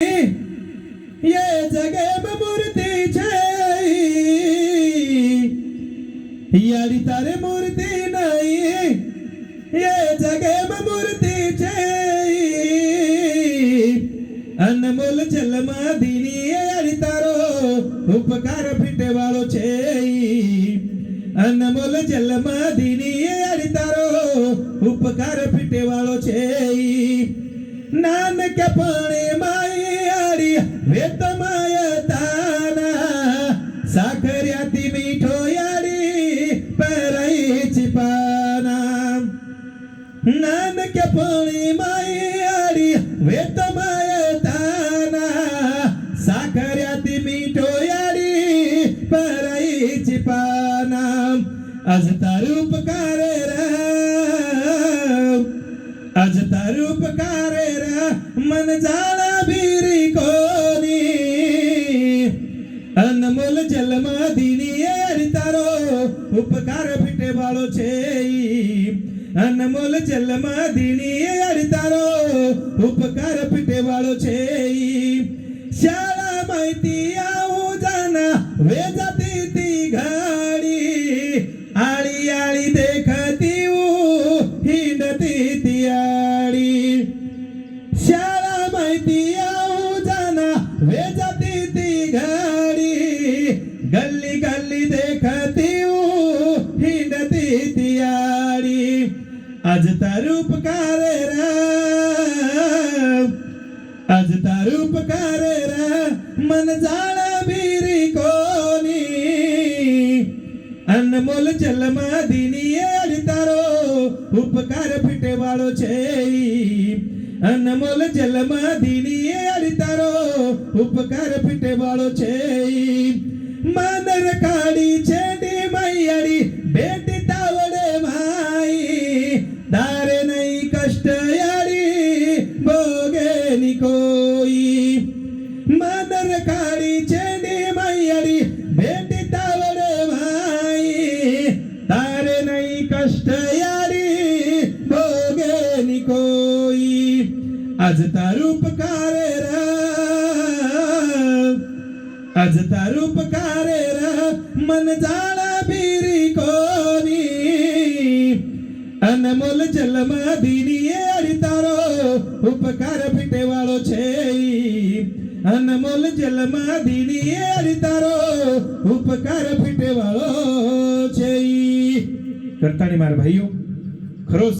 એ જગેમાં મૂર્તિ છે યારી તારે મૂર્તિ નહીં એ જગેમાં મૂર્તિ છે અનમોલ જલમાધીની દીની યારી તારો ઉપકાર ફીટે વાળો છે અનમોલ જલમાધીની દીની યારી તારો ઉપકાર ફીટે नानक्यापणे माये आरी वेत माय ताना. साखर्याती मिठो यारी परईची पाना. नानक्यापणे माये आरी वेत माय ताना. साखर्याती मिठो यारी पराई पाना. आज तार उपकार रा અજ તારું ઉપકારે રા, મન જાણા બીરી કોની? અનમોલ જલમાદીની દીની હરી તારો ઉપકાર ફીટે વાળો છે અનમોલ જલમાદીની દીની હરી તારો ઉપકાર ફીટે વાળો છે શાળા માહિતી આવું જાના વેજાતી તી ઘાડી આળી આળી દેખતી આજ તારું ઉપકારે આજ તારું ઉપકારે મન જાણા બીરી કોની? અનમોલ જલમાદીની એ તારો ઉપકાર ફીટે વાળો છે અનમોલ જલમાદીની એ અડતારો ઉપકાર પીટે વાળો છે. માનર કાળી છેડી મૈયાડી બેટી તાવડે માઈ. દારે નહીં કષ્ટ યાડી ભોગે ની કોઈ. માનર કાળી છેડી મૈયાડી બેટી તાવડે માઈ. તારે નહીં કષ્ટ આજ તારું પકારે રે. આજ તારું પકારે રે. મન જાણા બીરી કોની? અનમોલ જલમાં દીની અડી તારો ઉપકાર ફીટે વાળો છે અનમોલ જલમાં દીની અડી તારો ઉપકાર ફીટે વાળો છે કરતાની મારા ભાઈઓ ખરો